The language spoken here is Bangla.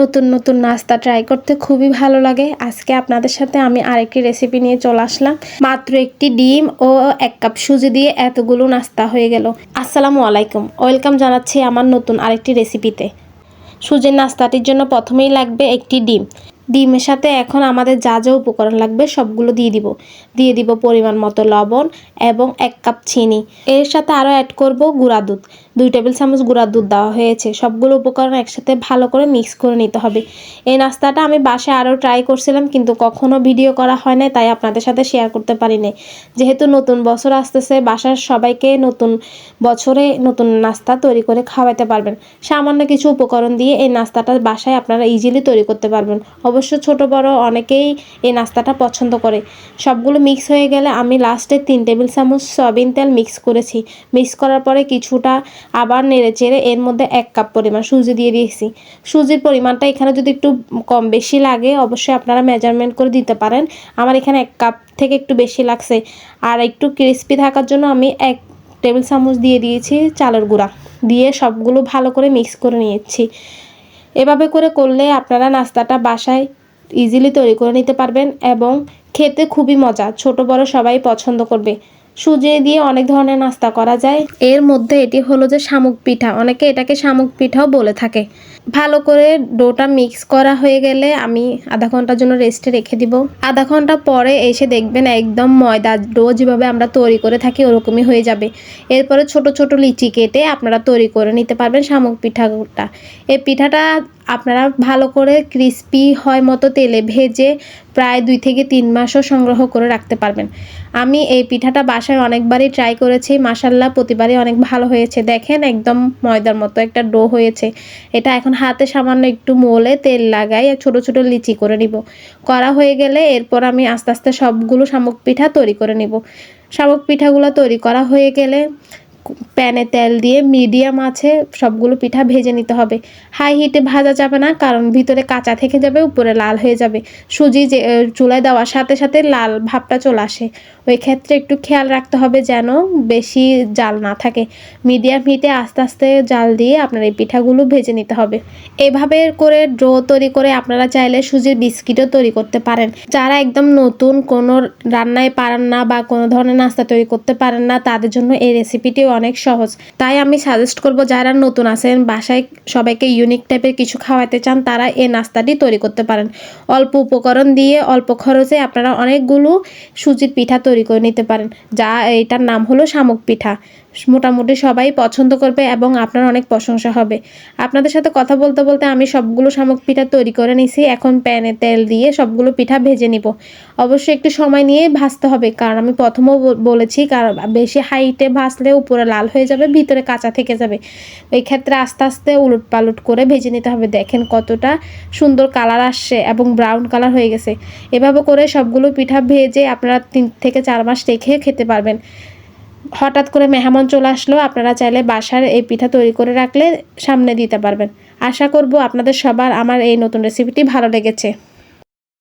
নতুন নতুন নাস্তা ট্রাই করতে খুবই ভালো লাগে। আজকে আপনাদের সাথে আমি আরেকটি রেসিপি নিয়ে চলে আসলাম। মাত্র একটি ডিম ও এক কাপ সুজি দিয়ে এতগুলো নাস্তা হয়ে গেল। আসসালামু আলাইকুম। ওয়েলকাম জানাচ্ছি আমার নতুন আরেকটি রেসিপিতে সুজির নাস্তাটির জন্য প্রথমেই লাগবে একটি ডিম। ডিমের সাথে এখন আমাদের যা যা উপকরণ লাগবে সবগুলো দিয়ে দিব। দিয়ে দিব পরিমাণ মতো লবণ এবং এক কাপ চিনি। এর সাথে আরও অ্যাড করব গুঁড়া দুধ। দুই টেবিল চামচ গুঁড়া দুধ দেওয়া হয়েছে। সবগুলো উপকরণ একসাথে ভালো করে মিক্স করে নিতে হবে। এই নাস্তাটা আমি বাসায় আরও ট্রাই করছিলাম কিন্তু কখনো ভিডিও করা হয় না তাই আপনাদের সাথে শেয়ার করতে পারিনি। যেহেতু নতুন বছর আসতেছে, বাসার সবাইকে নতুন বছরে নতুন নাস্তা তৈরি করে খাওয়াতে পারবেন। সামান্য কিছু উপকরণ দিয়ে এই নাস্তাটা বাসায় আপনারা ইজিলি তৈরি করতে পারবেন। অবশ্য ছোট, বড় অনেকেই এই নাস্তাটা পছন্দ করে। সবগুলো মিক্স হয়ে গেলে আমি লাস্টে তিন টেবিল চামচ সয়াবিন তেল মিক্স করেছি। মিক্স করার পরে কিছুটা আবার নেড়ে চেড়ে এর মধ্যে এক কাপ পরিমাণ সুজি দিয়ে দিয়েছি। সুজির পরিমাণটা এখানে যদি একটু কম বেশি লাগে, অবশ্যই আপনারা মেজারমেন্ট করে দিতে পারেন। আমার এখানে এক কাপ থেকে একটু বেশি লাগছে। আর একটু ক্রিস্পি থাকার জন্য আমি এক টেবিল চামচ দিয়ে দিয়েছি চালের গুঁড়া। দিয়ে সবগুলো ভালো করে মিক্স করে নিয়েছি। এভাবে করে করলে আপনারা নাস্তাটা বাসায় ইজিলি তৈরি করে নিতে পারবেন এবং খেতে খুবই মজা। ছোট বড় সবাই পছন্দ করবে। সুজি দিয়ে অনেক ধরনের নাস্তা করা যায়। এর মধ্যে এটি হলো যে শামুক পিঠা। অনেকে এটাকে শামুক পিঠাও বলে থাকে। ভালো করে ডোটা মিক্স করা হয়ে গেলে আমি আধা ঘণ্টার জন্য রেস্টে রেখে দিব। আধা ঘণ্টা পরে এসে দেখবেন একদম ময়দা ডো যেভাবে আমরা তৈরি করে থাকি ওরকমই হয়ে যাবে। এরপরে ছোট ছোট লিচি কেটে আপনারা তৈরি করে নিতে পারবেন শামুক পিঠাটা। এই পিঠাটা আপনারা ভালো করে ক্রিস্পি হয় মতো তেলে ভেজে প্রায় দুই থেকে তিন মাসও সংগ্রহ করে রাখতে পারবেন। আমি এই পিঠাটা বাসায় অনেকবারই ট্রাই করেছি। মাসাল্লাহ প্রতিবারই অনেক ভালো হয়েছে। দেখেন, একদম ময়দার মতো একটা ডো হয়েছে। এটা এখন হাতে সামান্য একটু মোলে তেল লাগাই ছোট ছোট লিচি করে নিব। করা হয়ে গেলে এরপর আমি আস্তে আস্তে সবগুলো শামুক পিঠা তৈরি করে নিব। শামুক পিঠাগুলো তৈরি করা হয়ে গেলে প্যানে তেল দিয়ে মিডিয়াম আছে সবগুলো পিঠা ভেজে নিতে হবে। হাই হিটে ভাজা যাবে না, কারণ ভিতরে কাঁচা থেকে যাবে, উপরে লাল হয়ে যাবে। সুজি যে চুলায় দেওয়ার সাথে সাথে লাল ভাবটা চলে আসে। ওই ক্ষেত্রে একটু খেয়াল রাখতে হবে যেন বেশি জাল না থাকে। মিডিয়াম হিটে আস্তে আস্তে জাল দিয়ে আপনার এই পিঠাগুলো ভেজে নিতে হবে। এভাবে করে ড্রো তৈরি করে আপনারা চাইলে সুজির বিস্কিটও তৈরি করতে পারেন। যারা একদম নতুন কোনো রান্নায় পারেন না বা কোনো ধরনের নাস্তা তৈরি করতে পারেন না, তাদের জন্য এই রেসিপিটিও অনেক সহজ। তাই আমি সাজেস্ট করব, যারা নতুন আছেন, বাসায় সবাইকে ইউনিক টাইপের কিছু খাওয়াতে চান, তারা এই নাস্তাটি তৈরি করতে পারেন। অল্প উপকরণ দিয়ে অল্প খরচে আপনারা অনেকগুলো সুজির পিঠা তৈরি করে নিতে পারেন, যা এটার নাম হলো শামুক পিঠা। মোটামুটি সবাই পছন্দ করবে এবং আপনার অনেক প্রশংসা হবে। আপনাদের সাথে কথা বলতে বলতে আমি সবগুলো শামুক পিঠা তৈরি করে নিছি, এখন প্যানে তেল দিয়ে সবগুলো পিঠা ভেজে নিব। অবশ্যই একটু সময় নিয়ে ভাজতে হবে, কারণ আমি প্রথমেও বলেছি কারণ বেশি হাইটে ভাজলে উপরে লাল হয়ে যাবে, ভিতরে কাঁচা থেকে যাবে। ওই ক্ষেত্রে আস্তে আস্তে উলট পালট করে ভেজে নিতে হবে। দেখেন কতটা সুন্দর কালার আসছে এবং ব্রাউন কালার হয়ে গেছে। এভাবে করে সবগুলো পিঠা ভেজে আপনারা তিন থেকে চার মাস রেখে খেতে পারবেন। হঠাৎ করে মেহমান চলে আসলেও আপনারা চাইলে বাসার এই পিঠা তৈরি করে রাখলে সামনে দিতে পারবেন। আশা করব আপনাদের সবার আমার এই নতুন রেসিপিটি ভালো লেগেছে।